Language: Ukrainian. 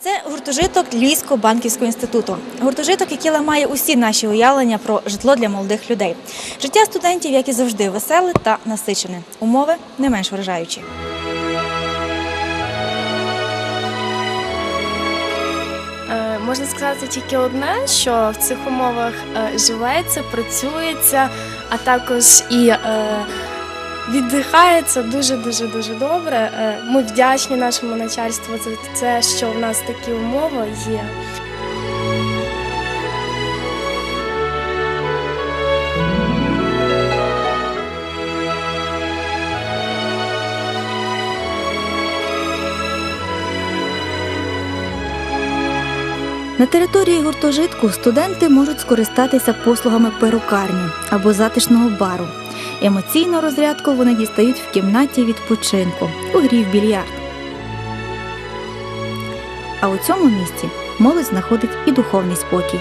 Це гуртожиток Львівського банківського інституту. Гуртожиток, який ламає усі наші уявлення про житло для молодих людей. Життя студентів, як і завжди, веселе та насичене. Умови не менш вражаючі. Е, Можна сказати тільки одне, що в цих умовах е, живеться, працюється, а також і е, віддихається дуже дуже дуже добре. Е, Ми вдячні нашому начальству за це, що в нас такі умови є. На території гуртожитку студенти можуть скористатися послугами перукарні або затишного бару. Емоційну розрядку вони дістають в кімнаті відпочинку у грі в більярд. А у цьому місці молодь знаходить і духовний спокій.